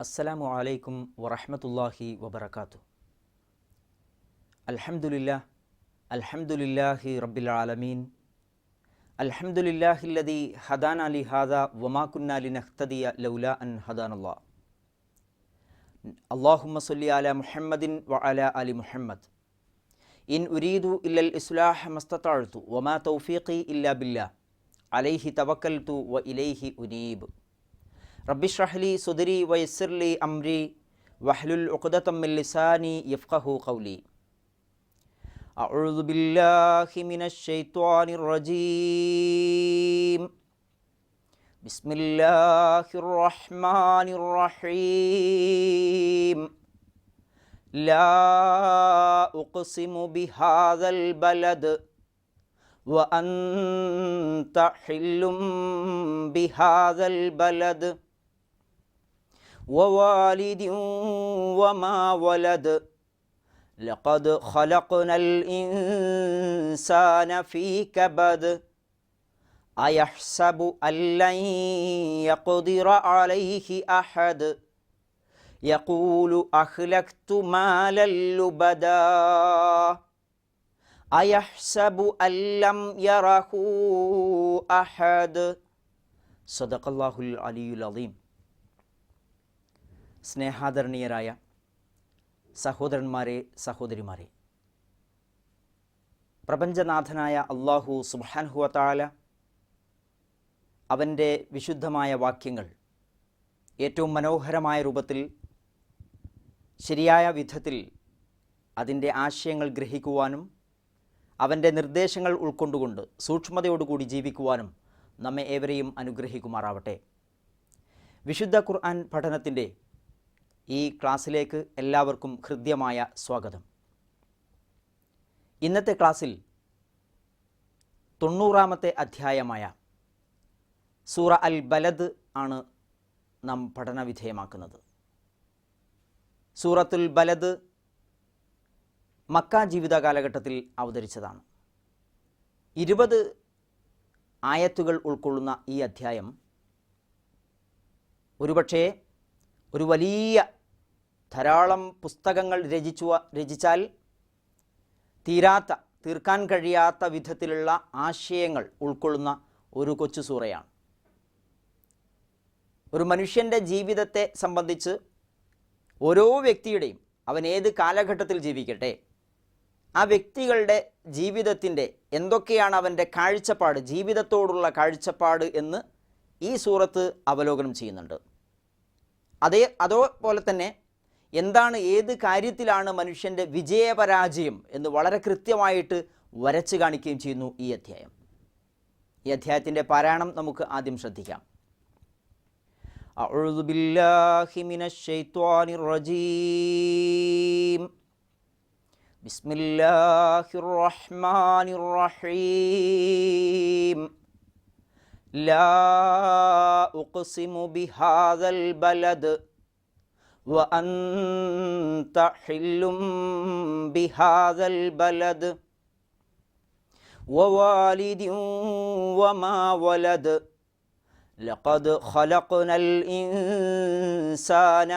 السلام عليكم ورحمة الله وبركاته. الحمد لله الحمد لله رب العالمين. الحمد لله الذي هدانا لهذا وما كنا لنهتدي لولا أن هدانا الله. اللهم صل على محمد وعلى آل محمد. إن أريد إلا الإصلاح ما استطعت وما توفيقي إلا بالله. عليه توكلت وإليه أنيب. رب اشرح لي صدري ويسر لي أمري واحلل عقدة من لساني يفقه قولي. أعوذ بالله من الشيطان الرجيم. بسم الله الرحمن الرحيم. لا أقسم بهذا البلد وأنت حل بهذا البلد. ووالد وما ولد. لقد خلقنا الإنسان في كبد. أيحسب أن لن يقدر عليه أحد؟ يقول أخلقت مالا لبدا. أيحسب أن لم يره أحد؟ صدق الله العلي العظيم. സ്നേഹാദരണീയരായ സഹോദരന്മാരെ സഹോദരിമാരെ. പ്രപഞ്ചനാഥനായ അള്ളാഹു സുബാൻഹുവത്താല അവന്റെ വിശുദ്ധമായ വാക്യങ്ങൾ ഏറ്റവും മനോഹരമായ രൂപത്തിൽ ശരിയായ വിധത്തിൽ അതിന്റെ ആശയങ്ങൾ ഗ്രഹിക്കുവാനും അവന്റെ നിർദ്ദേശങ്ങൾ ഉൾക്കൊണ്ടുകൊണ്ട് സൂക്ഷ്മതയോടുകൂടി ജീവിക്കുവാനും നമ്മെ ഏവരെയും അനുഗ്രഹിക്കുമാറാവട്ടെ. വിശുദ്ധ ഖുർആൻ പഠനത്തിന്റെ ഈ ക്ലാസ്സിലേക്ക് എല്ലാവർക്കും ഹൃദ്യമായ സ്വാഗതം. ഇന്നത്തെ ക്ലാസ്സിൽ തൊണ്ണൂറാമത്തെ അധ്യായമായ സൂറ അൽ ബലദ് ആണ് നാം പഠനവിധേയമാക്കുന്നത്. സൂറത്തുൽ ബലദ് മക്ക ജീവിത കാലഘട്ടത്തിൽ അവതരിച്ചതാണ്. ഇരുപത് ആയത്തുകൾ ഉൾക്കൊള്ളുന്ന ഈ അധ്യായം ഒരുപക്ഷേ ഒരു വലിയ ധാരാളം പുസ്തകങ്ങൾ രചിച്ചു രചിച്ചാൽ തീരാത്ത തീർക്കാൻ കഴിയാത്ത വിധത്തിലുള്ള ആശയങ്ങൾ ഉൾക്കൊള്ളുന്ന ഒരു കൊച്ചു സൂറയാണ്. ഒരു മനുഷ്യന്റെ ജീവിതത്തെ സംബന്ധിച്ച് ഓരോ വ്യക്തിയുടെയും അവൻ ഏത് കാലഘട്ടത്തിൽ ജീവിക്കട്ടെ ആ വ്യക്തികളുടെ ജീവിതത്തിന്റെ എന്തൊക്കെയാണ് അവന്റെ കാഴ്ചപ്പാട് ജീവിതത്തോടുള്ള കാഴ്ചപ്പാട് എന്ന് ഈ സൂറത്ത് അവലോകനം ചെയ്യുന്നുണ്ട്. അതേ അതേപോലെ തന്നെ എന്താണ് ഏത് കാര്യത്തിലാണ് മനുഷ്യൻ്റെ വിജയപരാജയം എന്ന് വളരെ കൃത്യമായിട്ട് വരച്ച് കാണിക്കുകയും ചെയ്യുന്നു ഈ അധ്യായം ഈ അധ്യായത്തിൻ്റെ പാരായണം നമുക്ക് ആദ്യം ശ്രദ്ധിക്കാം أعوذ بالله من الشيطان الرجيم بسم الله الرحمن الرحيم لا أقسم بهذا البلد وأنت حل بهذا البلد ووالد وما ولد. لقد خلقنا الإنسان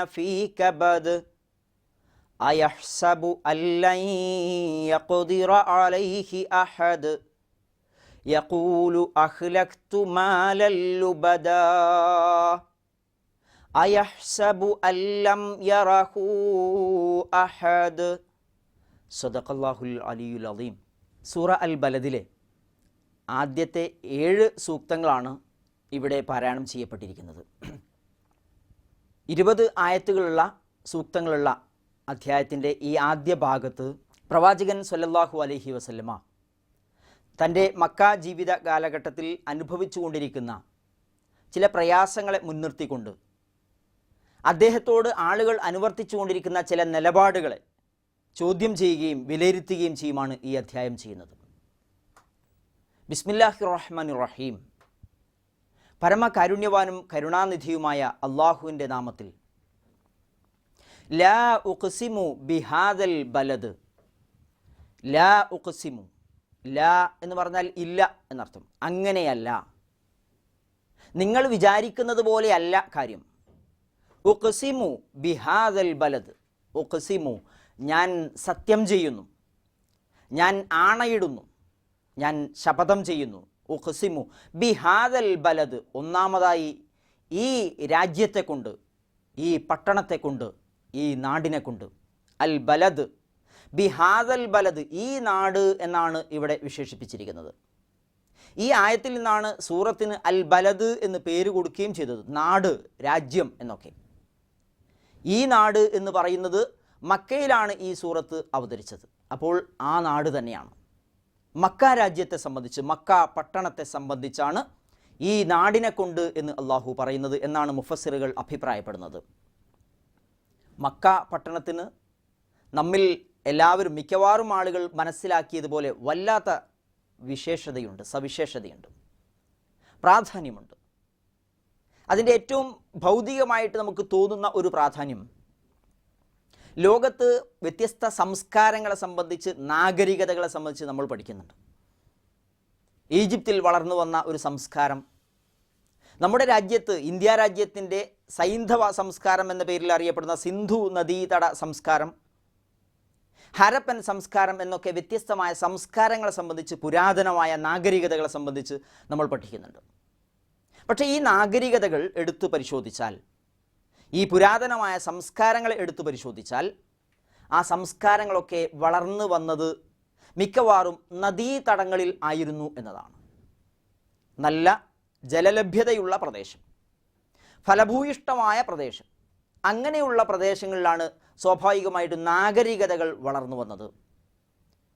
في كبد. أيحسب أن لن يقدر عليه أحد؟ യഖൂലു അഹ്ലക്തു മാലല്ലുബദ അയഹ്സബു അല്ലം യറഹു അഹദ്. സദഖല്ലാഹുൽ അലിയുൽ അലീം സൂറ അൽ ബലദിലെ ആദ്യത്തെ ഏഴ് സൂക്തങ്ങളാണ് ഇവിടെ പാരായണം ചെയ്യപ്പെട്ടിരിക്കുന്നത്. ഇരുപത് ആയത്തുകളുള്ള സൂക്തങ്ങളുള്ള അധ്യായത്തിന്റെ ഈ ആദ്യ ഭാഗത്ത് പ്രവാചകൻ സൊല്ലാഹു അലഹി വസല്ലമ തന്റെ മക്ക ജീവിത കാലഘട്ടത്തിൽ അനുഭവിച്ചുകൊണ്ടിരിക്കുന്ന ചില പ്രയാസങ്ങളെ മുൻനിർത്തിക്കൊണ്ട് അദ്ദേഹത്തോട് ആളുകൾ അനുവർത്തിച്ചുകൊണ്ടിരിക്കുന്ന ചില നിലപാടുകളെ ചോദ്യം ചെയ്യുകയും വിലയിരുത്തുകയും ചെയ്യുമാണ് ഈ അധ്യായം ചെയ്യുന്നത്. ബിസ്മില്ലാഹി റഹ്മാൻ റഹീം. പരമകാരുണ്യവാനും കരുണാനിധിയുമായ അള്ളാഹുവിന്റെ നാമത്തിൽ ലാ ഉഖസിമു ബിഹാദൽ ബലദ്. ലാ ഉഖ്സിമു. ലാ എന്ന് പറഞ്ഞാൽ ഇല്ല എന്നർത്ഥം. അങ്ങനെയല്ല. നിങ്ങൾ വിചാരിക്കുന്നത് പോലെയല്ല കാര്യം. ഉഖസിമു ബിഹാദൽ ബലദ്. ഉഖസിമു ഞാൻ സത്യം ചെയ്യുന്നു. ഞാൻ ആണയിടുന്നു. ഞാൻ ശപഥം ചെയ്യുന്നു. ഉഖസിമു ബിഹാദൽ ബലദ്. ഒന്നാമതായി ഈ രാജ്യത്തെ കൊണ്ട് ഈ പട്ടണത്തെ കൊണ്ട് ഈ നാടിനെ കൊണ്ട് അൽ ബലദ് ബിഹാദൽ ബലദ് ഈ നാട് എന്നാണ് ഇവിടെ വിശേഷിപ്പിച്ചിരിക്കുന്നത്. ഈ ആയത്തിൽ നിന്നാണ് സൂറത്തിന് അൽ ബലദ് എന്ന് പേര് കൊടുക്കുകയും ചെയ്തത്. നാട് രാജ്യം എന്നൊക്കെ. ഈ നാട് എന്ന് പറയുന്നത് മക്കയിലാണ് ഈ സൂറത്ത് അവതരിച്ചത്. അപ്പോൾ ആ നാട് തന്നെയാണ്. മക്ക രാജ്യത്തെ സംബന്ധിച്ച് മക്ക പട്ടണത്തെ സംബന്ധിച്ചാണ് ഈ നാടിനെ കൊണ്ട് എന്ന് അള്ളാഹു പറയുന്നത് എന്നാണ് മുഫസ്സിറുകൾ അഭിപ്രായപ്പെടുന്നത്. മക്ക പട്ടണത്തിന് നമ്മിൽ എല്ലാവരും മിക്കവാറും ആളുകൾ മനസ്സിലാക്കിയതുപോലെ വല്ലാത്ത വിശേഷതയുണ്ട് സവിശേഷതയുണ്ട് പ്രാധാന്യമുണ്ട്. അതിന്റെ ഏറ്റവും ഭൗതികമായിട്ട് നമുക്ക് തോന്നുന്ന ഒരു പ്രാധാന്യം ലോകത്ത് വ്യത്യസ്ത സംസ്കാരങ്ങളെ സംബന്ധിച്ച് നാഗരികതകളെ സംബന്ധിച്ച് നമ്മൾ പഠിക്കുന്നുണ്ട്. ഈജിപ്തിൽ വളർന്നു വന്ന ഒരു സംസ്കാരം നമ്മുടെ രാജ്യത്ത് ഇന്ത്യ രാജ്യത്തിന്റെ സൈന്ധവ സംസ്കാരം എന്ന പേരിൽ അറിയപ്പെടുന്ന സിന്ധു നദീതട സംസ്കാരം ഹരപ്പൻ സംസ്കാരം എന്നൊക്കെ വ്യത്യസ്തമായ സംസ്കാരങ്ങളെ സംബന്ധിച്ച് പുരാതനമായ നാഗരികതകളെ സംബന്ധിച്ച് നമ്മൾ പഠിക്കുന്നുണ്ട്. പക്ഷേ ഈ നാഗരികതകൾ എടുത്തു പരിശോധിച്ചാൽ ഈ പുരാതനമായ സംസ്കാരങ്ങളെ എടുത്തു പരിശോധിച്ചാൽ ആ സംസ്കാരങ്ങളൊക്കെ വളർന്നു വന്നത് മിക്കവാറും നദീതടങ്ങളിൽ ആയിരുന്നു എന്നതാണ്. നല്ല ജലലഭ്യതയുള്ള പ്രദേശം ഫലഭൂയിഷ്ടമായ പ്രദേശം അങ്ങനെയുള്ള പ്രദേശങ്ങളിലാണ് സ്വാഭാവികമായിട്ട് നാഗരികതകൾ വളർന്നു വന്നത്.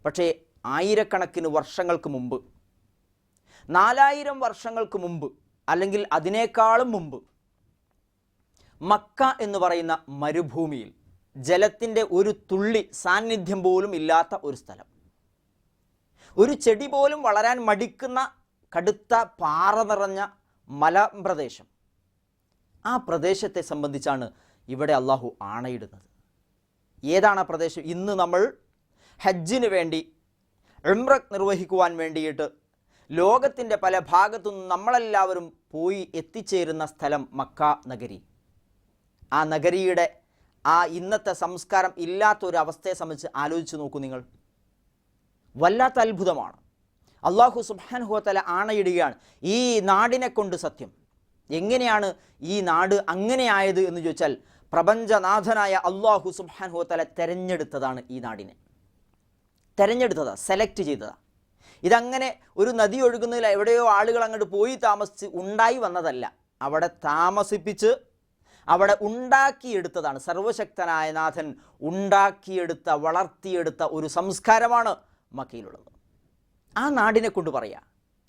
പക്ഷേ ആയിരക്കണക്കിന് വർഷങ്ങൾക്ക് മുമ്പ് നാലായിരം വർഷങ്ങൾക്ക് മുമ്പ് അല്ലെങ്കിൽ അതിനേക്കാളും മുമ്പ് മക്ക എന്ന് പറയുന്ന മരുഭൂമിയിൽ ജലത്തിന്റെ ഒരു തുള്ളി സാന്നിധ്യം പോലും ഇല്ലാത്ത ഒരു സ്ഥലം. ഒരു ചെടി പോലും വളരാൻ മടിക്കുന്ന കടുത്ത പാറ നിറഞ്ഞ മലപ്രദേശം ആ പ്രദേശത്തെ സംബന്ധിച്ചാണ് ഇവിടെ അള്ളാഹു ആണയിടുന്നത്. ഏതാണ് ആ പ്രദേശം? ഇന്ന് നമ്മൾ ഹജ്ജിന് വേണ്ടി എംറക് നിർവഹിക്കുവാൻ വേണ്ടിയിട്ട് ലോകത്തിന്റെ പല ഭാഗത്തു നിന്നും നമ്മളെല്ലാവരും പോയി എത്തിച്ചേരുന്ന സ്ഥലം മക്ക നഗരി. ആ നഗരിയുടെ ആ ഇന്നത്തെ സംസ്കാരം ഇല്ലാത്തൊരവസ്ഥയെ സംബന്ധിച്ച് ആലോചിച്ച് നോക്കൂ നിങ്ങൾ. വല്ലാത്ത അത്ഭുതമാണ്. അള്ളാഹു സുബാൻഹുവത്തല ആണയിടുകയാണ്. ഈ നാടിനെ കൊണ്ട് സത്യം. എങ്ങനെയാണ് ഈ നാട് അങ്ങനെയായത് എന്ന് ചോദിച്ചാൽ പ്രപഞ്ചനാഥനായ അള്ളാഹു സുബാൻഹുവത്തല തെരഞ്ഞെടുത്തതാണ് ഈ നാടിനെ. തെരഞ്ഞെടുത്തതാ സെലക്ട് ചെയ്തതാ. ഇതങ്ങനെ ഒരു നദി ഒഴുകുന്നതിൽ എവിടെയോ ആളുകൾ അങ്ങോട്ട് പോയി താമസിച്ച് ഉണ്ടായി വന്നതല്ല. അവിടെ താമസിപ്പിച്ച് അവിടെ ഉണ്ടാക്കിയെടുത്തതാണ്. സർവശക്തനായ നാഥൻ ഉണ്ടാക്കിയെടുത്ത വളർത്തിയെടുത്ത ഒരു സംസ്കാരമാണ് മക്കയിലുള്ളത്. ആ നാടിനെ കൊണ്ട് പറയാ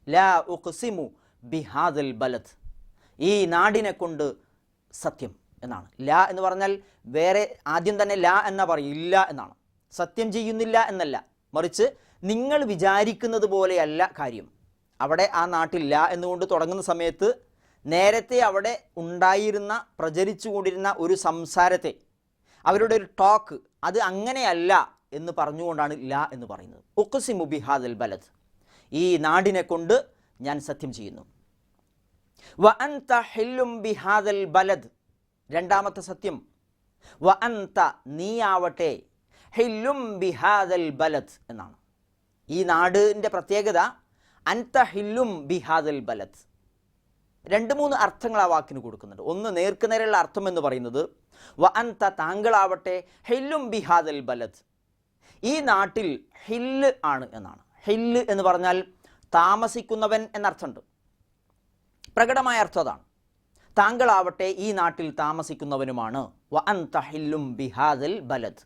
ലാ ഉഖ്സിമു ബിഹാദൽ ബലത് ഈ നാടിനെ കൊണ്ട് സത്യം. എന്നാണ്. ലാ എന്ന് പറഞ്ഞാൽ വേറെ ആദ്യം തന്നെ ലാ എന്നാ പറയും. ഇല്ല എന്നാണ്. സത്യം ചെയ്യുന്നില്ല എന്നല്ല. മറിച്ച് നിങ്ങൾ വിചാരിക്കുന്നത് പോലെയല്ല കാര്യം. അവിടെ ആ നാട്ടിൽ ലാ എന്നുകൊണ്ട് തുടങ്ങുന്ന സമയത്ത് നേരത്തെ അവിടെ ഉണ്ടായിരുന്ന പ്രചരിച്ചുകൊണ്ടിരുന്ന ഒരു സംസാരത്തെ അവരുടെ ഒരു ടോക്ക് അത് അങ്ങനെയല്ല എന്ന് പറഞ്ഞുകൊണ്ടാണ് ലാ എന്ന് പറയുന്നത്. ഉഖ്സിമു മുബിഹാദൽ ബലദ്. ഈ നാടിനെ കൊണ്ട് ഞാൻ സത്യം ചെയ്യുന്നു. വ അൻത ഹില്ലും ബിഹാദൽ ബലദ്. രണ്ടാമത്തെ സത്യം. വ നീ നീയാവട്ടെ ഹില്ലും ബിഹാദൽ ബലത് എന്നാണ്. ഈ നാടിന്റെ പ്രത്യേകത അന്ത ഹില്ലും ബിഹാദൽ ബലത് രണ്ട് മൂന്ന് അർത്ഥങ്ങൾ ആ വാക്കിന് കൊടുക്കുന്നുണ്ട്. ഒന്ന് നേർക്കുനേരെയുള്ള അർത്ഥം എന്ന് പറയുന്നത് വ അൻത താങ്കളാവട്ടെ ഹില്ലും ബിഹാദൽ ബലത് ഈ നാട്ടിൽ ഹില്ല് ആണ് എന്നാണ്. ഹില്ല് എന്ന് പറഞ്ഞാൽ താമസിക്കുന്നവൻ എന്നർത്ഥമുണ്ട്. പ്രകടമായ അർത്ഥം അതാണ്. താങ്കളാവട്ടെ ഈ നാട്ടിൽ താമസിക്കുന്നവനുമാണ്. വ അൻ തഹില്ലും ബിഹാദൽ ബലദ്.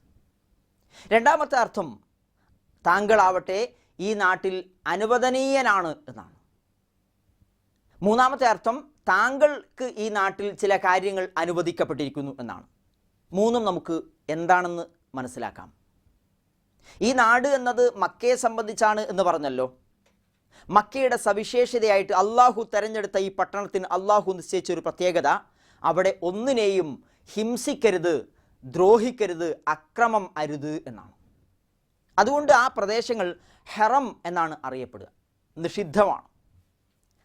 രണ്ടാമത്തെ അർത്ഥം താങ്കളാവട്ടെ ഈ നാട്ടിൽ അനുവദനീയനാണ് എന്നാണ്. മൂന്നാമത്തെ അർത്ഥം താങ്കൾക്ക് ഈ നാട്ടിൽ ചില കാര്യങ്ങൾ അനുവദിക്കപ്പെട്ടിരിക്കുന്നു എന്നാണ്. മൂന്നും നമുക്ക് എന്താണെന്ന് മനസ്സിലാക്കാം. ഈ നാട് എന്നത് മക്കയെ സംബന്ധിച്ചാണ് എന്ന് പറഞ്ഞല്ലോ. മക്കയുടെ സവിശേഷതയായിട്ട് അള്ളാഹു തെരഞ്ഞെടുത്ത ഈ പട്ടണത്തിന് അള്ളാഹു നിശ്ചയിച്ച ഒരു പ്രത്യേകത. അവിടെ ഒന്നിനെയും ഹിംസിക്കരുത് ദ്രോഹിക്കരുത് അക്രമം അരുത് എന്നാണ്. അതുകൊണ്ട് ആ പ്രദേശങ്ങൾ ഹെറം എന്നാണ് അറിയപ്പെടുക. നിഷിദ്ധമാണ്.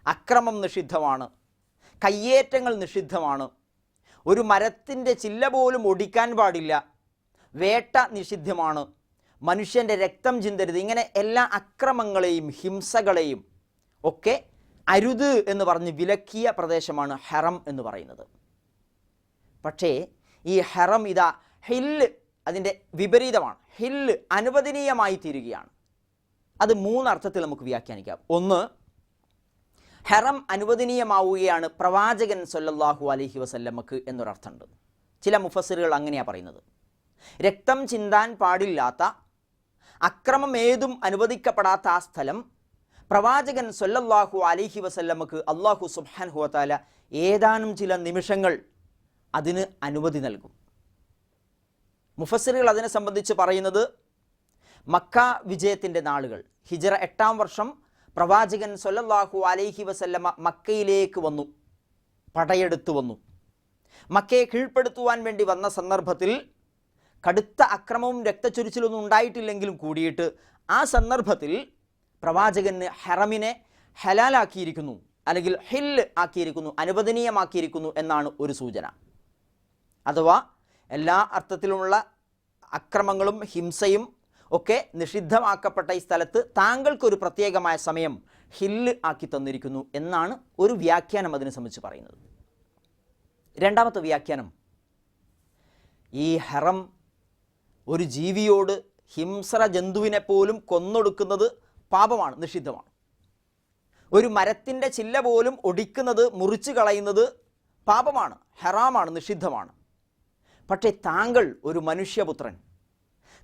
അക്രമം നിഷിദ്ധമാണ്. കയ്യേറ്റങ്ങൾ നിഷിദ്ധമാണ്. ഒരു മരത്തിന്റെ ചില്ല പോലും ഒടിക്കാൻ പാടില്ല. വേട്ട നിഷിദ്ധമാണ്. മനുഷ്യന്റെ രക്തം ചിന്തരുത്. ഇങ്ങനെ എല്ലാ അക്രമങ്ങളെയും ഹിംസകളെയും ഒക്കെ അരുത് എന്ന് പറഞ്ഞ് വിലക്കിയ പ്രദേശമാണ് ഹെറം എന്ന് പറയുന്നത്. പക്ഷേ ഈ ഹെറം ഇതാ ഹില്ല് അതിന്റെ വിപരീതമാണ്. ഹില്ല് അനുവദനീയമായി തീരുകയാണ്. അത് മൂന്നർത്ഥത്തിൽ നമുക്ക് വ്യാഖ്യാനിക്കാം. ഒന്ന് ഹെറം അനുവദനീയമാവുകയാണ് പ്രവാചകൻ സൊല്ലാഹു അലഹി വസല്ലമക്ക് എന്നൊരർത്ഥമുണ്ട്. ചില മുഫസ്സിറുകൾ അങ്ങനെയാണ് പറയുന്നത്. രക്തം ചിന്താൻ പാടില്ലാത്ത അക്രമം ഏതും അനുവദിക്കപ്പെടാത്ത ആ സ്ഥലം പ്രവാചകൻ സല്ലല്ലാഹു അലിഹി വസല്ലമക്ക് അള്ളാഹു സുബാൻ ഹുവത്താല ഏതാനും ചില നിമിഷങ്ങൾ അതിന് അനുമതി നൽകും. മുഫസ്സിറുകൾ അതിനെ സംബന്ധിച്ച് പറയുന്നത് മക്ക വിജയത്തിന്റെ നാളുകൾ. ഹിജറ എട്ടാം വർഷം പ്രവാചകൻ സല്ലല്ലാഹു അലൈഹി വസല്ലമ മക്കയിലേക്ക് വന്നു പടയെടുത്തു വന്നു. മക്കയെ കീഴ്പ്പെടുത്തുവാൻ വേണ്ടി വന്ന സന്ദർഭത്തിൽ കടുത്ത അക്രമവും രക്തച്ചൊരിച്ചിലൊന്നും ഉണ്ടായിട്ടില്ലെങ്കിലും കൂടിയിട്ട് ആ സന്ദർഭത്തിൽ പ്രവാചകന് ഹെറമിനെ ഹലാലാക്കിയിരിക്കുന്നു അല്ലെങ്കിൽ ഹില്ല് ആക്കിയിരിക്കുന്നു അനുവദനീയമാക്കിയിരിക്കുന്നു എന്നാണ് ഒരു സൂചന. അഥവാ എല്ലാ അർത്ഥത്തിലുമുള്ള അക്രമങ്ങളും ഹിംസയും ഒക്കെ നിഷിദ്ധമാക്കപ്പെട്ട ഈ സ്ഥലത്ത് താങ്കൾക്കൊരു പ്രത്യേകമായ സമയം ഹില്ല് ആക്കി തന്നിരിക്കുന്നു എന്നാണ് ഒരു വ്യാഖ്യാനം അതിനെ സംബന്ധിച്ച് പറയുന്നത്. രണ്ടാമത്തെ വ്യാഖ്യാനം ഈ ഹെറം ഒരു ജീവിയോട് ഹിംസ്ര ജന്തുവിനെ പോലും കൊന്നൊടുക്കുന്നത് പാപമാണ് നിഷിദ്ധമാണ്. ഒരു മരത്തിന്റെ ചില്ല പോലും ഒടിക്കുന്നത് മുറിച്ചു കളയുന്നത് പാപമാണ് ഹെറാമാണ് നിഷിദ്ധമാണ്. പക്ഷേ താങ്കൾ ഒരു മനുഷ്യപുത്രൻ.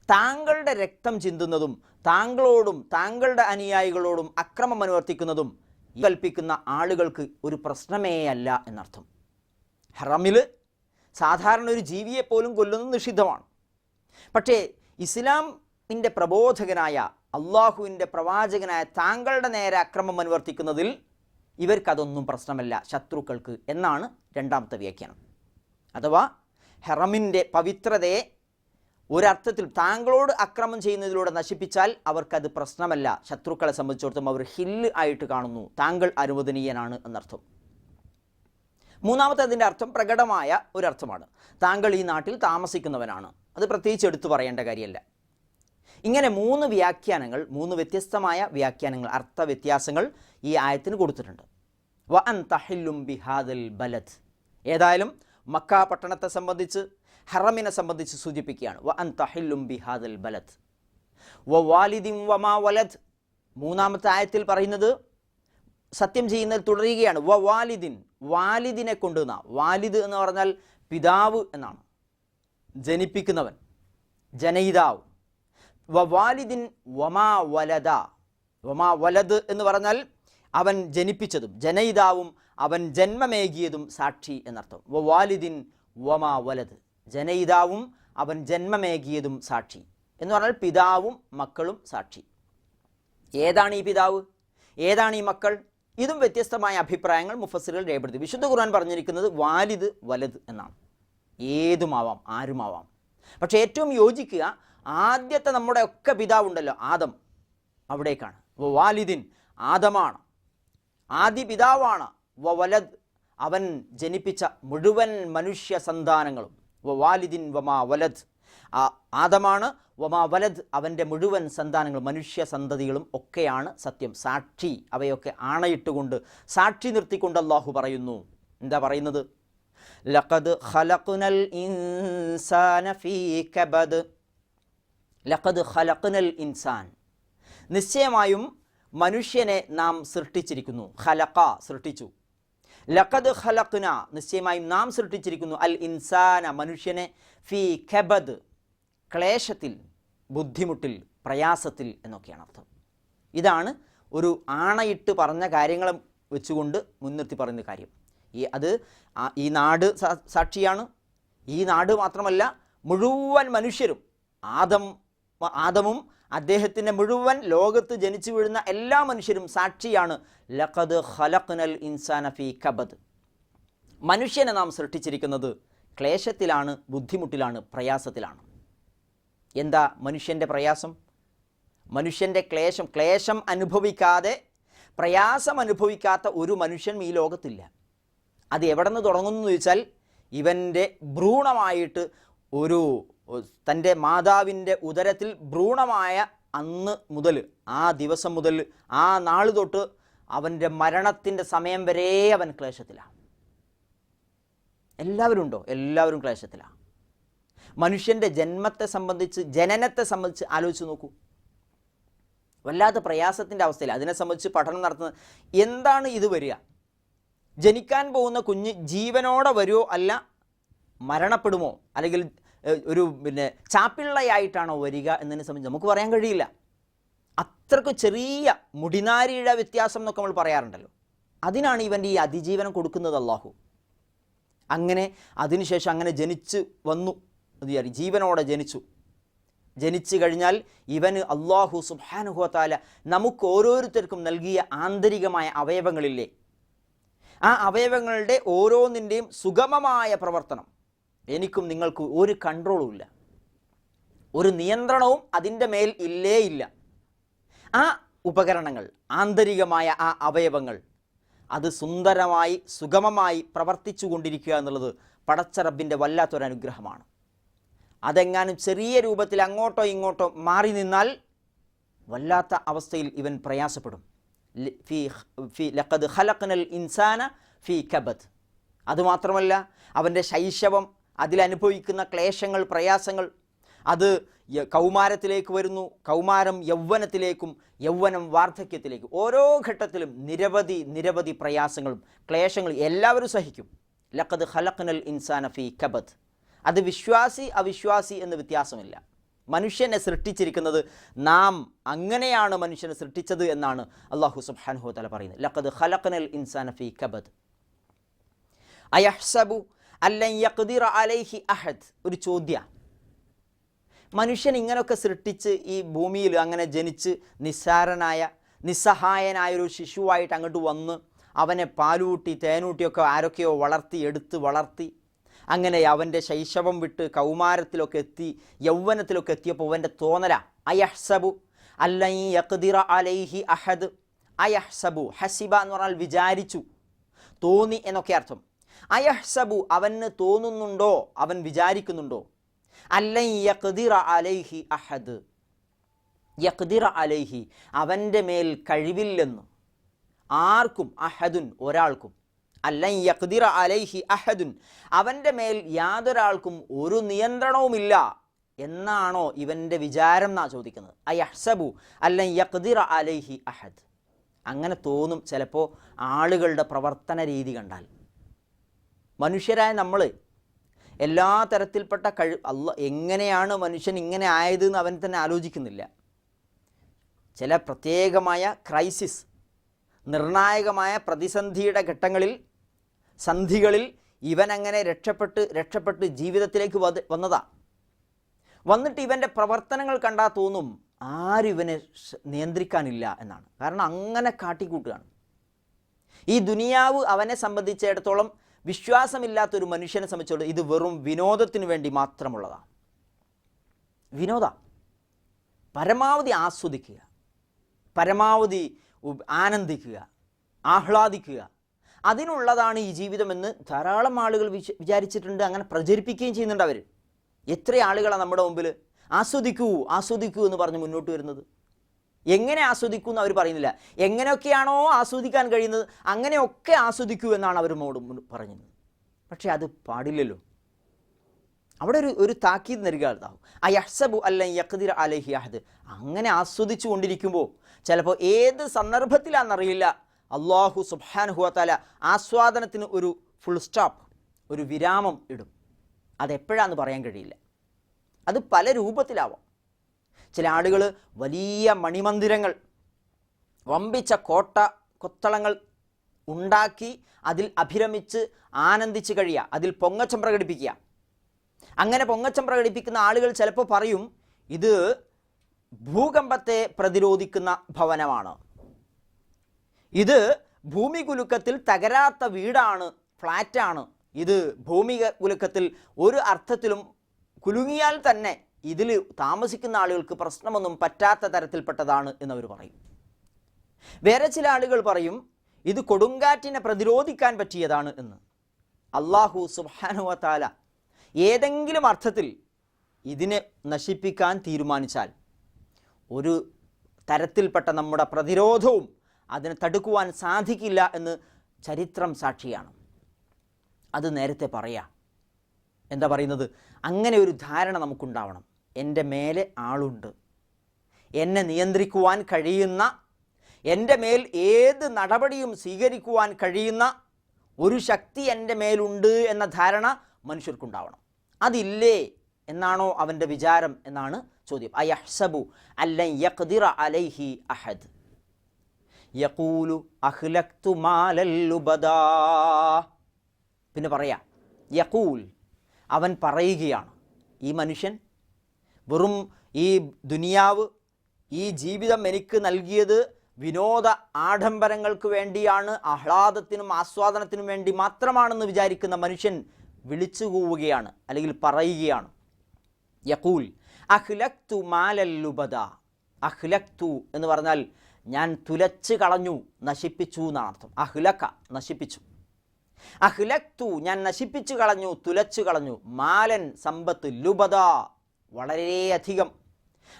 താങ്കളുടെ രക്തം ചിന്തുന്നതും താങ്കളോടും താങ്കളുടെ അനുയായികളോടും അക്രമം അനുവർത്തിക്കുന്നതും കൽപ്പിക്കുന്ന ആളുകൾക്ക് ഒരു പ്രശ്നമേ അല്ല എന്നർത്ഥം. ഹറമിൽ സാധാരണ ഒരു ജീവിയെപ്പോലും കൊല്ലുന്നത് നിഷിദ്ധമാണ്. പക്ഷേ ഇസ്ലാമിന്റെ പ്രബോധകനായ അള്ളാഹുവിന്റെ പ്രവാചകനായ താങ്കളുടെ നേരെ അക്രമം അനുവർത്തിക്കുന്നതിൽ ഇവർക്കതൊന്നും പ്രശ്നമല്ല ശത്രുക്കൾക്ക് എന്നാണ് രണ്ടാമത്തെ വ്യാഖ്യാനം. അഥവാ ഹെറമിന്റെ പവിത്രതയെ ഒരർത്ഥത്തിൽ താങ്കളോട് അക്രമം ചെയ്യുന്നതിലൂടെ നശിപ്പിച്ചാൽ അവർക്കത് പ്രശ്നമല്ല. ശത്രുക്കളെ സംബന്ധിച്ചിടത്തോളം അവർ ഹില്ല് ആയിട്ട് കാണുന്നു. താങ്കൾ അനുവദനീയനാണ് എന്നർത്ഥം. മൂന്നാമത്തെ അതിന്റെ അർത്ഥം പ്രകടമായ ഒരർത്ഥമാണ്. താങ്കൾ ഈ നാട്ടിൽ താമസിക്കുന്നവനാണ്. അത് പ്രത്യേകിച്ച് എടുത്തു പറയേണ്ട കാര്യമല്ല. ഇങ്ങനെ മൂന്ന് വ്യാഖ്യാനങ്ങൾ മൂന്ന് വ്യത്യസ്തമായ വ്യാഖ്യാനങ്ങൾ അർത്ഥ വ്യത്യാസങ്ങൾ ഈ ആയത്തിന് കൊടുത്തിട്ടുണ്ട്. വ അൻ തഹില്ലും ബിഹാദൽ ബലദ്. ഏതായാലും മക്ക പട്ടണത്തെ സംബന്ധിച്ച് ഹറമിനെ സംബന്ധിച്ച് സൂചിപ്പിക്കുകയാണ്. വ അൻ തഹില്ലും ബിഹാദൽ ബലദ്. വ വാലിദിം വമാ വലദ്. മൂന്നാമത്തെ ആയത്തിൽ പറയുന്നത് സത്യം ചെയ്യുന്നതിൽ തുടരുകയാണ്. വ വാലിദിൻ വാലിദിനെ കൊണ്ടുവന്ന വാലിദ് എന്ന് പറഞ്ഞാൽ പിതാവ് എന്നാണ്. ജനിപ്പിക്കുന്നവൻ ജനയിതാവ്. വാലിദിൻ വമാ വലദ. വമാ വലദ് എന്ന് പറഞ്ഞാൽ അവൻ ജനിപ്പിച്ചതും ജനയിതാവും അവൻ ജന്മമേകിയതും സാക്ഷി എന്നർത്ഥം. വ വാലിദിൻ വമാ വലത് ജനയിതാവും അവൻ ജന്മമേകിയതും സാക്ഷി എന്ന് പറഞ്ഞാൽ പിതാവും മക്കളും സാക്ഷി. ഏതാണ് ഈ പിതാവ്? ഏതാണ് ഈ മക്കൾ? ഇതും വ്യത്യസ്തമായ അഭിപ്രായങ്ങൾ മുഫസ്സിറുകൾ രേഖപ്പെടുത്തി. വിശുദ്ധ ഖുർആൻ പറഞ്ഞിരിക്കുന്നത് വാലിദ് വലത് എന്നാണ്. ഏതുമാവാം ആരുമാവാം? പക്ഷേ ഏറ്റവും യോജിക്കുക ആദ്യത്തെ നമ്മുടെ ഒക്കെ പിതാവുണ്ടല്ലോ ആദം. അവിടേക്കാണ്. വാലിദിൻ ആദമാണ്. ആദ്യ പിതാവാണ്. വ വലദ് അവൻ ജനിപ്പിച്ച മുഴുവൻ മനുഷ്യ സന്താനങ്ങളും. വ വാലിദിൻ വമാ വലദ് ആദമാണ്. വമാ വലദ് അവന്റെ മുഴുവൻ സന്താനങ്ങളും മനുഷ്യ സന്തതികളും ഒക്കെയാണ് സത്യം. സാക്ഷി അവയൊക്കെ ആണയിട്ടുകൊണ്ട് സാക്ഷി നിർത്തിക്കൊണ്ട് അള്ളാഹു പറയുന്നു. എന്താ പറയുന്നത്? ലഖദ് ഖലഖ്നൽ ഇൻസാന ഫീ കബദ്. ലഖദ് ഖലഖ്നൽ ഇൻസാൻ. നിശ്ചയമായും മനുഷ്യനെ നാം സൃഷ്ടിച്ചിരിക്കുന്നു. ഖലഖ സൃഷ്ടിച്ചു. ലഖദ് ഖലഖുന നിശ്ചയമായും നാം സൃഷ്ടിച്ചിരിക്കുന്നു. അൽ ഇൻസാന മനുഷ്യനെ ഫീ ഖബദ് ക്ലേശത്തിൽ ബുദ്ധിമുട്ടിൽ പ്രയാസത്തിൽ എന്നൊക്കെയാണ് അർത്ഥം. ഇതാണ് ഒരു ആണയിട്ട് പറഞ്ഞ കാര്യങ്ങളെ വെച്ചുകൊണ്ട് മുൻനിർത്തി പറയുന്ന കാര്യം. ഈ അത് ഈ നാട് സാക്ഷിയാണ്. ഈ നാട് മാത്രമല്ല മുഴുവൻ മനുഷ്യരും ആദം ആദമും അദ്ദേഹത്തിന്റെ മുഴുവൻ ലോകത്ത് ജനിച്ചു വീഴുന്ന എല്ലാ മനുഷ്യരും സാക്ഷിയാണ്. ലഖദ് ഖലഖ്നൽ ഇൻസാന ഫീ കബദ്. മനുഷ്യനെ നാം സൃഷ്ടിച്ചിരിക്കുന്നത് ക്ലേശത്തിലാണ് ബുദ്ധിമുട്ടിലാണ് പ്രയാസത്തിലാണ്. എന്താ മനുഷ്യന്റെ പ്രയാസം? മനുഷ്യന്റെ ക്ലേശം ക്ലേശം അനുഭവിക്കാതെ പ്രയാസം അനുഭവിക്കാത്ത ഒരു മനുഷ്യൻ ഈ ലോകത്തില്ല. അത് എവിടെ നിന്ന് തുടങ്ങുന്നു എന്ന് ചോദിച്ചാൽ ഇവന്റെ ഭ്രൂണമായിട്ട് ഒരു തന്റെ മാതാവിന്റെ ഉദരത്തിൽ ഭ്രൂണമായ അന്ന് മുതൽ ആ ദിവസം മുതൽ ആ നാൾ തൊട്ട് അവന്റെ മരണത്തിന്റെ സമയം വരെ അവൻ ക്ലേശത്തിലാണ് എല്ലാവരും ഉണ്ടോ? എല്ലാവരും ക്ലേശത്തിലാണ് മനുഷ്യന്റെ ജന്മത്തെ സംബന്ധിച്ച് ജനനത്തെ സംബന്ധിച്ച് ആലോചിച്ച് നോക്കൂ. വല്ലാത്ത പ്രയാസത്തിന്റെ അവസ്ഥയിൽ അതിനെ സംബന്ധിച്ച് പഠനം നടത്തുന്നത് എന്താണ് ഇത് വരിക? ജനിക്കാൻ പോകുന്ന കുഞ്ഞ് ജീവനോടെ വരുമോ അല്ല മരണപ്പെടുമോ? അല്ലെങ്കിൽ ഒരു പിന്നെ ചാപ്പിള്ളയായിട്ടാണോ വരിക എന്നതിനെ സംബന്ധിച്ച് നമുക്ക് പറയാൻ കഴിയില്ല. അത്രയ്ക്ക് ചെറിയ മുടിനാരിയുടെ വ്യത്യാസം എന്നൊക്കെ നമ്മൾ പറയാറുണ്ടല്ലോ. അതിനാണ് ഇവന്റെ ഈ അതിജീവനം കൊടുക്കുന്നത് അള്ളാഹു അങ്ങനെ അതിനുശേഷം അങ്ങനെ ജനിച്ച് വന്നു ജീവനോടെ ജനിച്ചു. ജനിച്ചു കഴിഞ്ഞാൽ ഇവന് അള്ളാഹു സുബാനുഹോത്താല നമുക്ക് ഓരോരുത്തർക്കും നൽകിയ ആന്തരികമായ അവയവങ്ങളില്ലേ? ആ അവയവങ്ങളുടെ ഓരോന്നിന്റെയും സുഗമമായ പ്രവർത്തനം. എനിക്കും നിങ്ങൾക്കും ഒരു കൺട്രോളും ഇല്ല. ഒരു നിയന്ത്രണവും അതിന്റെ മേൽ ഇല്ലേ ഇല്ല. ആ ഉപകരണങ്ങൾ ആന്തരികമായ ആ അവയവങ്ങൾ അത് സുന്ദരമായി സുഗമമായി പ്രവർത്തിച്ചു കൊണ്ടിരിക്കുക എന്നുള്ളത് പടച്ചറബിന്റെ വല്ലാത്തൊരനുഗ്രഹമാണ് അതെങ്ങാനും ചെറിയ രൂപത്തിൽ അങ്ങോട്ടോ ഇങ്ങോട്ടോ മാറി നിന്നാൽ വല്ലാത്ത അവസ്ഥയിൽ ഇവൻ പ്രയാസപ്പെടും. ഫി ഫി ലഖദ് ഖലഖ്നൽ ഇൻസാന ഫി കബദ്. അതുമാത്രമല്ല അവന്റെ ശൈശവം അതിലനുഭവിക്കുന്ന ക്ലേശങ്ങൾ പ്രയാസങ്ങൾ അത് കൗമാരത്തിലേക്ക് വരുന്നു. കൗമാരം യൗവനത്തിലേക്കും യൗവനം വാർദ്ധക്യത്തിലേക്കും. ഓരോ ഘട്ടത്തിലും നിരവധി നിരവധി പ്രയാസങ്ങളും ക്ലേശങ്ങളും എല്ലാവരും സഹിക്കും. ലഖദ് ഖലഖ്നൽ ഇൻസാന ഫി കബദ്. അത് വിശ്വാസി അവിശ്വാസി എന്ന് വ്യത്യാസമില്ല. മനുഷ്യനെ സൃഷ്ടിച്ചിരിക്കുന്നത് നാം അങ്ങനെയാണ് മനുഷ്യനെ സൃഷ്ടിച്ചത് എന്നാണ് അള്ളാഹു സുബ്ഹാൻഹു തല പറയുന്നത്. ലഖദ് ഖലഖനൽ ഇൻസാന ഫീ കബദ്. അയഹ്സബു അല്ല യഖ്ദിറ അലൈഹി അഹദ്. ഒരു ചോദ്യ. മനുഷ്യൻ ഇങ്ങനെയൊക്കെ സൃഷ്ടിച്ച് ഈ ഭൂമിയിൽ അങ്ങനെ ജനിച്ച് നിസ്സാരനായ നിസ്സഹായനായൊരു ശിശുവായിട്ട് അങ്ങോട്ട് വന്ന് അവനെ പാലൂട്ടി തേനൂട്ടിയൊക്കെ ആരൊക്കെയോ വളർത്തി എടുത്ത് വളർത്തി അങ്ങനെ അവന്റെ ശൈശവം വിട്ട് കൗമാരത്തിലൊക്കെ എത്തി യൗവനത്തിലൊക്കെ എത്തിയപ്പോൾ അവന്റെ തോന്നല അയഹ്സബു അല്ലൈ അലൈഹി അഹദ് അയഹ്സബു ഹസിബ എന്ന് പറഞ്ഞാൽ വിചാരിച്ചു തോന്നി എന്നൊക്കെ അർത്ഥം. അയഹ്സബു അവന് തോന്നുന്നുണ്ടോ? അവൻ വിചാരിക്കുന്നുണ്ടോ? അല്ലൈ അലൈഹി അഹദ് യഖ്ദിറ അലൈഹി അവന്റെ മേൽ കഴിവില്ലെന്ന് ആർക്കും അഹദുൻ ഒരാൾക്കും അല്ലൻ യഖ്ദിറ അലൈഹി അഹദുൻ. അവന്റെ മേൽ യാതൊരാൾക്കും ഒരു നിയന്ത്രണവുമില്ല എന്നാണോ ഇവന്റെ വിചാരം എന്നാ ചോദിക്കുന്നത്. അയഹ്സബു അല്ലൻ യഖ്ദിറ അലൈഹി അഹദ്. അങ്ങനെ തോന്നും ചിലപ്പോൾ ആളുകളുടെ പ്രവർത്തന രീതി കണ്ടാൽ. മനുഷ്യരായ നമ്മൾ എല്ലാ തരത്തിൽപ്പെട്ട കഴി അല്ല എങ്ങനെയാണ് മനുഷ്യൻ ഇങ്ങനെ ആയത് എന്ന് അവൻ തന്നെ ആലോചിക്കുന്നില്ല. ചില പ്രത്യേകമായ ക്രൈസിസ് നിർണായകമായ പ്രതിസന്ധിയുടെ ഘട്ടങ്ങളിൽ സന്ധികളിൽ ഇവൻ അങ്ങനെ രക്ഷപ്പെട്ട് രക്ഷപ്പെട്ട് ജീവിതത്തിലേക്ക് വത് വന്നതാ. വന്നിട്ട് ഇവന്റെ പ്രവർത്തനങ്ങൾ കണ്ടാൽ തോന്നും ആരും ഇവനെ നിയന്ത്രിക്കാനില്ല എന്നാണ്. കാരണം അങ്ങനെ കാട്ടിക്കൂട്ടുകയാണ്. ഈ ദുനിയാവ് അവനെ സംബന്ധിച്ചിടത്തോളം വിശ്വാസമില്ലാത്തൊരു മനുഷ്യനെ സംബന്ധിച്ചോളം ഇത് വെറും വിനോദത്തിന് വേണ്ടി മാത്രമുള്ളതാണ് വിനോദ. പരമാവധി ആസ്വദിക്കുക. പരമാവധി ആനന്ദിക്കുക. ആഹ്ലാദിക്കുക. അതിനുള്ളതാണ് ഈ ജീവിതമെന്ന് ധാരാളം ആളുകൾ വിച- വിചാരിച്ചിട്ടുണ്ട്. അങ്ങനെ പ്രചരിപ്പിക്കുകയും ചെയ്യുന്നുണ്ട് അവർ എത്ര ആളുകളാണ് നമ്മുടെ മുമ്പിൽ ആസ്വദിക്കൂ ആസ്വദിക്കൂ എന്ന് പറഞ്ഞ് മുന്നോട്ട് വരുന്നത്. എങ്ങനെ ആസ്വദിക്കൂ എന്ന് അവർ പറയുന്നില്ല. എങ്ങനെയൊക്കെയാണോ ആസ്വദിക്കാൻ കഴിയുന്നത് അങ്ങനെയൊക്കെ ആസ്വദിക്കൂ എന്നാണ് അവർ മോട് പറയുന്നത്. പക്ഷേ അത് പാടില്ലല്ലോ. അവിടെ ഒരു ഒരു താക്കീത് നൽകാതാവും ആ യഹ്സബു അല്ല യഖ്ദിർ അലഹി അഹദ്. അങ്ങനെ ആസ്വദിച്ചു കൊണ്ടിരിക്കുമ്പോൾ ചിലപ്പോൾ ഏത് സന്ദർഭത്തിലാണെന്നറിയില്ല. അള്ളാഹു സുബാനുഹുവത്താല ആസ്വാദനത്തിന് ഒരു ഫുൾ സ്റ്റോപ്പ് ഒരു വിരാമം ഇടും. അതെപ്പോഴാന്ന് പറയാൻ കഴിയില്ല. അത് പല രൂപത്തിലാവാം. ചില ആളുകൾ വലിയ മണിമന്ദിരങ്ങൾ വമ്പിച്ച കോട്ട കൊത്തളങ്ങൾ ഉണ്ടാക്കി അതിൽ അഭിരമിച്ച് ആനന്ദിച്ച് കഴിയുക അതിൽ പൊങ്ങച്ചം പ്രകടിപ്പിക്കുക. അങ്ങനെ പൊങ്ങച്ചം പ്രകടിപ്പിക്കുന്ന ആളുകൾ ചിലപ്പോൾ പറയും ഇത് ഭൂകമ്പത്തെ പ്രതിരോധിക്കുന്ന ഭവനമാണ്. ഇത് ഭൂമി കുലുക്കത്തിൽ തകരാത്ത വീടാണ് ഫ്ലാറ്റാണ്. ഇത് ഭൂമി കുലുക്കത്തിൽ ഒരു അർത്ഥത്തിലും കുലുങ്ങിയാൽ തന്നെ ഇതിൽ താമസിക്കുന്ന ആളുകൾക്ക് പ്രശ്നമൊന്നും പറ്റാത്ത തരത്തിൽപ്പെട്ടതാണ് എന്നവർ പറയും. വേറെ ചില ആളുകൾ പറയും ഇത് കൊടുങ്കാറ്റിനെ പ്രതിരോധിക്കാൻ പറ്റിയതാണ് എന്ന്. അള്ളാഹു സുബാനുവത്താല ഏതെങ്കിലും അർത്ഥത്തിൽ ഇതിനെ നശിപ്പിക്കാൻ തീരുമാനിച്ചാൽ ഒരു തരത്തിൽപ്പെട്ട നമ്മുടെ പ്രതിരോധവും അതിനെ തടുക്കുവാൻ സാധിക്കില്ല എന്ന് ചരിത്രം സാക്ഷിയാണ്. അത് നേരത്തെ പറയാം. എന്താ പറയുന്നത്? അങ്ങനെ ഒരു ധാരണ നമുക്കുണ്ടാവണം. എന്റെ മേലെ ആളുണ്ട്. എന്നെ നിയന്ത്രിക്കുവാൻ കഴിയുന്ന എന്റെ മേൽ ഏത് നടപടിയും സ്വീകരിക്കുവാൻ കഴിയുന്ന ഒരു ശക്തി എന്റെ മേലുണ്ട് എന്ന ധാരണ മനുഷ്യർക്കുണ്ടാവണം. അതില്ലേ എന്നാണോ അവന്റെ വിചാരം എന്നാണ് ചോദ്യം. അയഹ്സബു യഖ്ദിറ അലൈഹി അഹദ്. യഖൂലു അഹ്ലക്തു മാലല്ലുബദാ പിന്നെ പറയാ യഖൂൽ അവൻ പറയുകയാണ് ഈ മനുഷ്യൻ വെറും ഈ ദുനിയാവ് ഈ ജീവിതം എനിക്ക് നൽകിയത് വിനോദ ആഡംബരങ്ങൾക്ക് വേണ്ടിയാണ് ആഹ്ലാദത്തിനും ആസ്വാദനത്തിനും വേണ്ടി മാത്രമാണെന്ന് വിചാരിക്കുന്ന മനുഷ്യൻ വിളിച്ചു കൂവുകയാണ് അല്ലെങ്കിൽ പറയുകയാണ് യഖൂൽ അഹ്ലക്തു മാലല്ലുബദ അഹ്ലക്തു എന്ന് പറഞ്ഞാൽ ഞാൻ തുലച്ച് കളഞ്ഞു നശിപ്പിച്ചു എന്നാണ് അർത്ഥം അഹ്ലക്ക നശിപ്പിച്ചു. അഹ്ലക്തു ഞാൻ നശിപ്പിച്ചു കളഞ്ഞു തുലച്ചു കളഞ്ഞു. മാലൻ സമ്പത്ത് ലുബദ വളരെയധികം.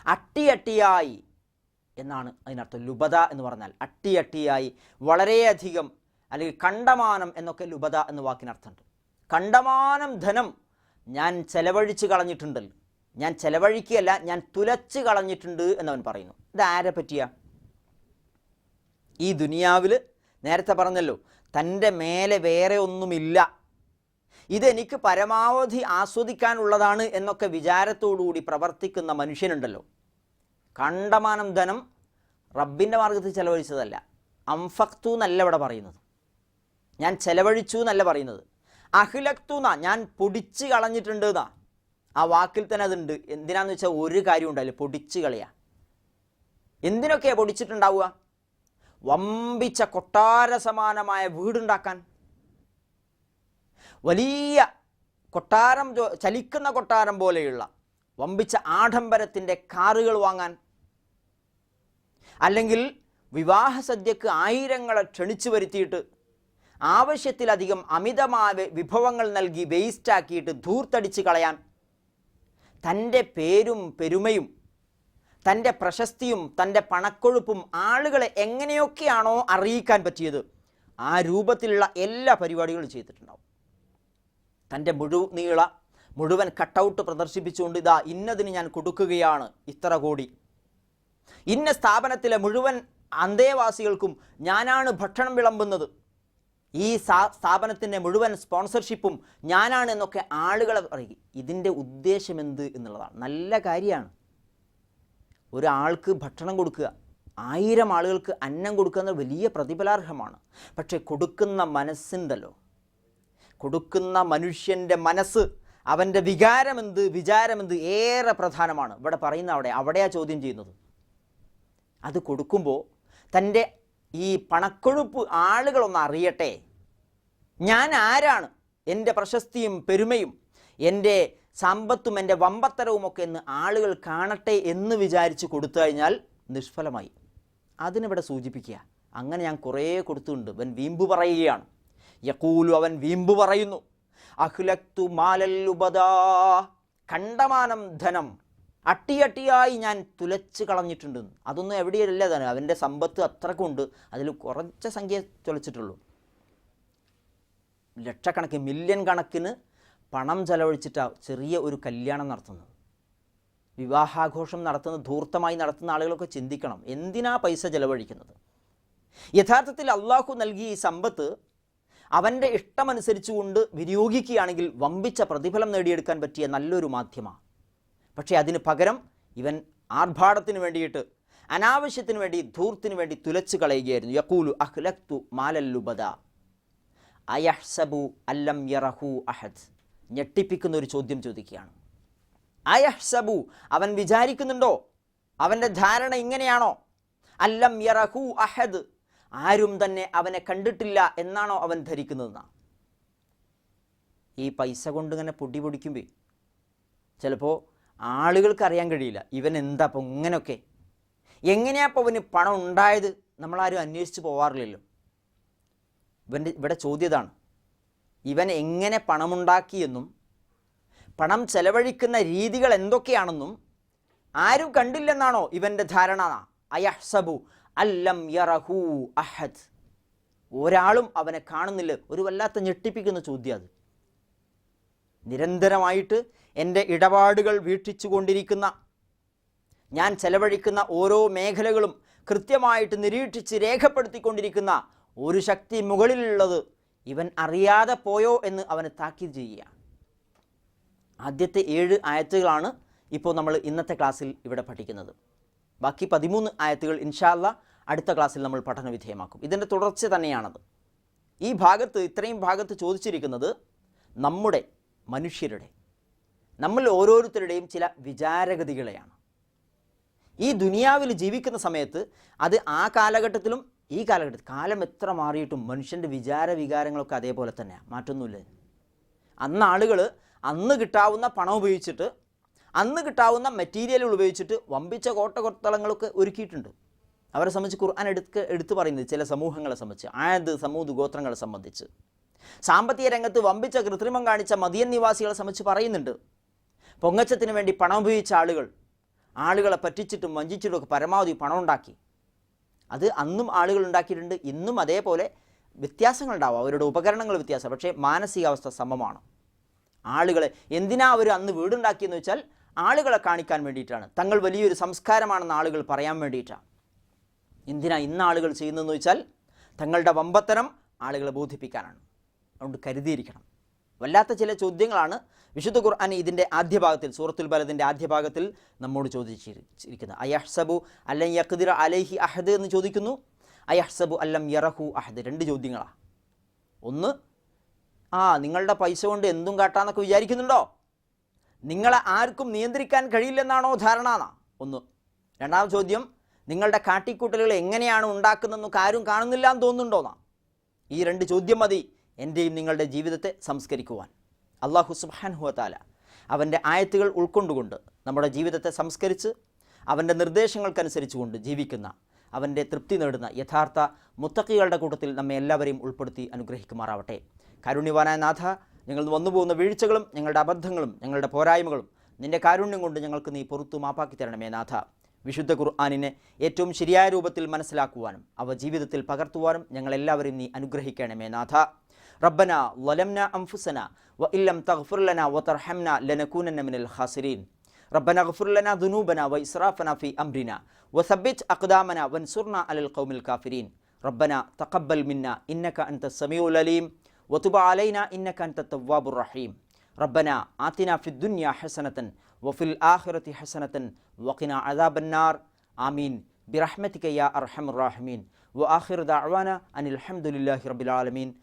അട്ടിയട്ടിയായി എന്നാണ് അതിനർത്ഥം. ലുബദ എന്ന് പറഞ്ഞാൽ അട്ടിയട്ടിയായി വളരെയധികം അല്ലെങ്കിൽ കണ്ടമാനം എന്നൊക്കെ ലുബദ എന്ന വാക്കിനർത്ഥമുണ്ട്. കണ്ടമാനം ധനം ഞാൻ ചെലവഴിച്ച് കളഞ്ഞിട്ടുണ്ടല്ലോ. ഞാൻ ചെലവഴിക്കുകയല്ല ഞാൻ തുലച്ച് കളഞ്ഞിട്ടുണ്ട് എന്നവൻ പറയുന്നു. ഇത് ആരെ പറ്റിയ? ഈ ദുനിയാവിൽ നേരത്തെ പറഞ്ഞല്ലോ തന്റെ മേലെ വേറെ ഒന്നുമില്ല. ഇതെനിക്ക് പരമാവധി ആസ്വദിക്കാനുള്ളതാണ് എന്നൊക്കെ വിചാരത്തോടുകൂടി പ്രവർത്തിക്കുന്ന മനുഷ്യനുണ്ടല്ലോ. കണ്ടമാനം ധനം റബ്ബിന്റെ മാർഗത്തിൽ ചെലവഴിച്ചതല്ല. അംഫക്തു എന്നല്ല ഇവിടെ പറയുന്നത്. ഞാൻ ചെലവഴിച്ചു എന്നല്ല പറയുന്നത്. അഖിലക്തു എന്നാ ഞാൻ പൊടിച്ച് കളഞ്ഞിട്ടുണ്ട് എന്നാ ആ വാക്കിൽ തന്നെ അതുണ്ട്. എന്തിനാന്ന് വെച്ചാൽ ഒരു കാര്യം ഉണ്ടല്ലോ പൊടിച്ച് കളയാ. എന്തിനൊക്കെയാണ് പൊടിച്ചിട്ടുണ്ടാവുക? വമ്പിച്ച കൊട്ടാര സമാനമായ വീടുണ്ടാക്കാൻ. വലിയ കൊട്ടാരം ചലിക്കുന്ന കൊട്ടാരം പോലെയുള്ള വമ്പിച്ച ആഡംബരത്തിന്റെ കാറുകൾ വാങ്ങാൻ. അല്ലെങ്കിൽ വിവാഹ സദ്യക്ക് ആയിരങ്ങളെ ക്ഷണിച്ചു വരുത്തിയിട്ട് ആവശ്യത്തിലധികം അമിതമായ വിഭവങ്ങൾ നൽകി വേസ്റ്റാക്കിയിട്ട് ധൂർത്തടിച്ച് കളയാൻ. തന്റെ പേരും പെരുമയും തന്റെ പ്രശസ്തിയും തന്റെ പണക്കൊഴുപ്പും ആളുകളെ എങ്ങനെയൊക്കെയാണോ അറിയിക്കാൻ പറ്റിയത് ആ രൂപത്തിലുള്ള എല്ലാ പരിപാടികളും ചെയ്തിട്ടുണ്ടാവും. തന്റെ മുഴു നീള മുഴുവൻ കട്ടൗട്ട് പ്രദർശിപ്പിച്ചുകൊണ്ട് ഇതാ ഇന്നതിന് ഞാൻ കൊടുക്കുകയാണ് ഇത്ര കോടി. ഇന്ന സ്ഥാപനത്തിലെ മുഴുവൻ അന്തേവാസികൾക്കും ഞാനാണ് ഭക്ഷണം വിളമ്പുന്നത്. ഈ സ്ഥാപനത്തിന്റെ മുഴുവൻ സ്പോൺസർഷിപ്പും ഞാനാണ് എന്നൊക്കെ ആളുകളെ പറയും ഇതിന്റെ ഉദ്ദേശം എന്ത് എന്നുള്ളതാണ്. നല്ല കാര്യമാണ്. ഒരാൾക്ക് ഭക്ഷണം കൊടുക്കുക ആയിരം ആളുകൾക്ക് അന്നം കൊടുക്കുക എന്നത് വലിയ പ്രതിഫലാർഹമാണ്. പക്ഷേ കൊടുക്കുന്ന മനസ്സുണ്ടല്ലോ. കൊടുക്കുന്ന മനുഷ്യന്റെ മനസ്സ് അവന്റെ വികാരമെന്ത് വിചാരമെന്ത് ഏറെ പ്രധാനമാണ്. ഇവിടെ പറയുന്ന അവിടെ അവിടെയാ ചോദ്യം ചെയ്യുന്നത്. അത് കൊടുക്കുമ്പോൾ തന്റെ ഈ പണക്കൊഴുപ്പ് ആളുകളൊന്ന് അറിയട്ടെ. ഞാൻ ആരാണ്? എന്റെ പ്രശസ്തിയും പെരുമയും എന്റെ സമ്പത്തും എന്റെ വമ്പത്തരവുമൊക്കെ എന്ന് ആളുകൾ കാണട്ടെ എന്ന് വിചാരിച്ച് കൊടുത്തു കഴിഞ്ഞാൽ നിഷ്ഫലമായി. അതിനിവിടെ സൂചിപ്പിക്കുക. അങ്ങനെ ഞാൻ കുറേ കൊടുത്തുണ്ട്. അവൻ വീമ്പ് പറയുകയാണ്. യക്കൂലു അവൻ വീമ്പ് പറയുന്നു. അഖ്ലക്തു മാലല്ലുബദാ കണ്ടമാനം ധനം. അട്ടിയട്ടിയായി ഞാൻ തുലച്ച് കളഞ്ഞിട്ടുണ്ട്. അതൊന്നും എവിടെയല്ല തന്നെ അവന്റെ സമ്പത്ത് അത്രക്കുണ്ട്. അതിൽ കുറച്ച് സംഖ്യ തുലച്ചിട്ടുള്ളൂ. ലക്ഷക്കണക്കിന് മില്യൺ കണക്കിന് പണം ചെലവഴിച്ചിട്ട് ചെറിയ ഒരു കല്യാണം നടത്തുന്നത്. വിവാഹാഘോഷം നടത്തുന്ന ധൂർത്തമായി നടത്തുന്ന ആളുകളൊക്കെ ചിന്തിക്കണം എന്തിനാ പൈസ ചെലവഴിക്കുന്നത്? യഥാർത്ഥത്തിൽ അള്ളാഹു നൽകിയ ഈ സമ്പത്ത് അവന്റെ ഇഷ്ടമനുസരിച്ചുകൊണ്ട് വിനിയോഗിക്കുകയാണെങ്കിൽ വമ്പിച്ച പ്രതിഫലം നേടിയെടുക്കാൻ പറ്റിയ നല്ലൊരു മാധ്യമമാണ്. പക്ഷേ അതിന് പകരം ഇവൻ ആർഭാടത്തിന് വേണ്ടിയിട്ട് അനാവശ്യത്തിന് വേണ്ടി ധൂർത്തിന് വേണ്ടി തുലച്ചു കളയുകയായിരുന്നു. യക്കൂലു അഹ്ലക്തു മാലല്ലുബദ അയഹ്സബു അല്ലം യറഹു അഹദ്. ഞെട്ടിപ്പിക്കുന്ന ഒരു ചോദ്യം ചോദിക്കുകയാണ്. അയഹ്സബു അവൻ വിചാരിക്കുന്നുണ്ടോ? അവന്റെ ധാരണ ഇങ്ങനെയാണോ? അല്ലം യറഹു അഹദ് ആരും തന്നെ അവനെ കണ്ടിട്ടില്ല എന്നാണോ അവൻ ധരിക്കുന്നതെന്നാണ് ഈ പൈസ കൊണ്ട് ഇങ്ങനെ പൊടി പൊടിക്കുമ്പോൾ ചിലപ്പോൾ ആളുകൾക്ക് അറിയാൻ കഴിയില്ല ഇവൻ എന്താ അപ്പോൾ ഇങ്ങനെയൊക്കെ എങ്ങനെയാ അപ്പോൾ അവന് പണം ഉണ്ടായത്? നമ്മളാരും അന്വേഷിച്ച് പോവാറില്ലല്ലോ. ഇവന്റെ ഇവിടെ ചോദ്യതാണ് ഇവൻ എങ്ങനെ പണമുണ്ടാക്കിയെന്നും പണം ചെലവഴിക്കുന്ന രീതികൾ എന്തൊക്കെയാണെന്നും ആരും കണ്ടില്ലെന്നാണോ ഇവന്റെ ധാരണ? അയഹ്സബു അല്ലം യറഹു അഹദ്. ഒരാളും അവനെ കാണുന്നില്ല. ഒരു വല്ലാത്ത ഞെട്ടിപ്പിക്കുന്ന ചോദ്യം അത്. നിരന്തരമായിട്ട് എന്റെ ഇടപാടുകൾ വീക്ഷിച്ചു കൊണ്ടിരിക്കുന്ന ഞാൻ ചെലവഴിക്കുന്ന ഓരോ മേഖലകളും കൃത്യമായിട്ട് നിരീക്ഷിച്ച് രേഖപ്പെടുത്തിക്കൊണ്ടിരിക്കുന്ന ഒരു ശക്തി മുകളിലുള്ളത് ഇവൻ അറിയാതെ പോയോ എന്ന് അവന് താക്കീത് ചെയ്യുക ആദ്യത്തെ ഏഴ് ആയത്തുകളാണ് ഇപ്പോൾ നമ്മൾ ഇന്നത്തെ ക്ലാസ്സിൽ ഇവിടെ പഠിക്കുന്നത്. ബാക്കി പതിമൂന്ന് ആയത്തുകൾ ഇൻഷാല്ല അടുത്ത ക്ലാസ്സിൽ നമ്മൾ പഠന വിധേയമാക്കും. ഇതിന്റെ തുടർച്ച തന്നെയാണത്. ഈ ഭാഗത്ത് ഇത്രയും ഭാഗത്ത് ചോദിച്ചിരിക്കുന്നത് നമ്മുടെ മനുഷ്യരുടെ നമ്മൾ ഓരോരുത്തരുടെയും ചില വിചാരഗതികളെയാണ്. ഈ ദുനിയാവിൽ ജീവിക്കുന്ന സമയത്ത് അത് ആ കാലഘട്ടത്തിലും ഈ കാലഘട്ടത്തിൽ കാലം എത്ര മാറിയിട്ടും മനുഷ്യന്റെ വിചാര വികാരങ്ങളൊക്കെ അതേപോലെ തന്നെയാണ് മാറ്റൊന്നുമില്ല. അന്ന് ആളുകൾ അന്ന് കിട്ടാവുന്ന പണം ഉപയോഗിച്ചിട്ട് അന്ന് കിട്ടാവുന്ന മെറ്റീരിയലുകൾ ഉപയോഗിച്ചിട്ട് വമ്പിച്ച കോട്ട കോട്ടകൊത്തളങ്ങളൊക്കെ ഒരുക്കിയിട്ടുണ്ട്. അവരെ സംബന്ധിച്ച് ഖുർആൻ എടുത്ത് എടുത്തു പറയുന്നത് ചില സമൂഹങ്ങളെ സംബന്ധിച്ച് ആയത് സമൂഹ ഗോത്രങ്ങളെ സംബന്ധിച്ച്. സാമ്പത്തിക രംഗത്ത് വമ്പിച്ച കൃത്രിമം കാണിച്ച മതിയൻ നിവാസികളെ സംബന്ധിച്ച് പറയുന്നുണ്ട്. പൊങ്ങച്ചത്തിന് വേണ്ടി പണം ഉപയോഗിച്ച ആളുകൾ ആളുകളെ പറ്റിച്ചിട്ടും വഞ്ചിച്ചിട്ടും ഒക്കെ പരമാവധി പണം ഉണ്ടാക്കി അത് അന്നും ആളുകൾ ഉണ്ടാക്കിയിട്ടുണ്ട് ഇന്നും അതേപോലെ വ്യത്യാസങ്ങളുണ്ടാവും അവരുടെ ഉപകരണങ്ങൾ വ്യത്യാസം. പക്ഷേ മാനസികാവസ്ഥ സമമാണ്. ആളുകളെ എന്തിനാ അവർ അന്ന് വീടുണ്ടാക്കിയെന്ന് വെച്ചാൽ ആളുകളെ കാണിക്കാൻ വേണ്ടിയിട്ടാണ്. തങ്ങൾ വലിയൊരു സംസ്കാരമാണെന്ന് ആളുകൾ പറയാൻ വേണ്ടിയിട്ടാണ്. എന്തിനാ ഇന്ന് ആളുകൾ ചെയ്യുന്നതെന്ന് വെച്ചാൽ തങ്ങളുടെ വമ്പത്തരം ആളുകളെ ബോധിപ്പിക്കാനാണ്. അതുകൊണ്ട് കരുതിയിരിക്കണം. വല്ലാത്ത ചില ചോദ്യങ്ങളാണ് വിശുദ്ധ ഖുർആൻ ഇതിന്റെ ആദ്യ ഭാഗത്തിൽ സൂറത്തുൽ ബലതിന്റെ ആദ്യ ഭാഗത്തിൽ നമ്മോട് ചോദിച്ചിരിക്കുന്നത്. അയഹ്സബു അല്ലം യഖ്ദിർ അലൈഹി അഹദ് എന്ന് ചോദിക്കുന്നു. അയഹ്സബു അല്ലം യറഹു അഹദ്. രണ്ട് ചോദ്യങ്ങളാണ് ഒന്ന് ആ നിങ്ങളുടെ പൈസ കൊണ്ട് എന്തും കാട്ടാന്നൊക്കെ വിചാരിക്കുന്നുണ്ടോ? നിങ്ങളെ ആർക്കും നിയന്ത്രിക്കാൻ കഴിയില്ലെന്നാണോ ധാരണ ഒന്ന്. രണ്ടാം ചോദ്യം നിങ്ങളുടെ കാട്ടിക്കൂട്ടലുകൾ എങ്ങനെയാണ് ഉണ്ടാക്കുന്നതെന്നൊക്കെ ആരും കാണുന്നില്ല എന്ന്? തോന്നുന്നുണ്ടോന്നാ ഈ രണ്ട് ചോദ്യം മതി. എന്റെയും നിങ്ങളുടെ ജീവിതത്തെ സംസ്കരിക്കുവാൻ. അള്ളാഹു സുബാൻഹുവത്താല അവന്റെ ആയത്തുകൾ ഉൾക്കൊണ്ടുകൊണ്ട് നമ്മുടെ ജീവിതത്തെ സംസ്കരിച്ച് അവന്റെ നിർദ്ദേശങ്ങൾക്കനുസരിച്ചുകൊണ്ട് ജീവിക്കുന്ന അവന്റെ തൃപ്തി നേടുന്ന യഥാർത്ഥ മുത്തക്കികളുടെ കൂട്ടത്തിൽ നമ്മെ എല്ലാവരെയും ഉൾപ്പെടുത്തി അനുഗ്രഹിക്കുമാറാവട്ടെ. കാരുണ്യവാനായ നാഥ ഞങ്ങൾ വന്നുപോകുന്ന വീഴ്ചകളും ഞങ്ങളുടെ അബദ്ധങ്ങളും ഞങ്ങളുടെ പോരായ്മകളും നിന്റെ കാരുണ്യം കൊണ്ട് ഞങ്ങൾക്ക് നീ പുറത്തു മാപ്പാക്കി തരണമേ നാഥ. വിശുദ്ധ ഖുർആാനിനെ ഏറ്റവും ശരിയായ രൂപത്തിൽ മനസ്സിലാക്കുവാനും അവ ജീവിതത്തിൽ പകർത്തുവാനും ഞങ്ങളെല്ലാവരെയും നീ അനുഗ്രഹിക്കണമേ നാഥ. ربنا ظلمنا أنفسنا وإن لم تغفر لنا وترحمنا لنكونن من الخاسرين. ربنا اغفر لنا ذنوبنا وإسرافنا في أمرنا وثبت أقدامنا وانصرنا على القوم الكافرين. ربنا تقبل منا إنك أنت السميع العليم. وتب علينا إنك أنت التواب الرحيم. ربنا آتنا في الدنيا حسنة وفي الآخرة حسنة وقنا عذاب النار. آمين. برحمتك يا أرحم الراحمين. وآخر دعوانا أن الحمد لله رب العالمين.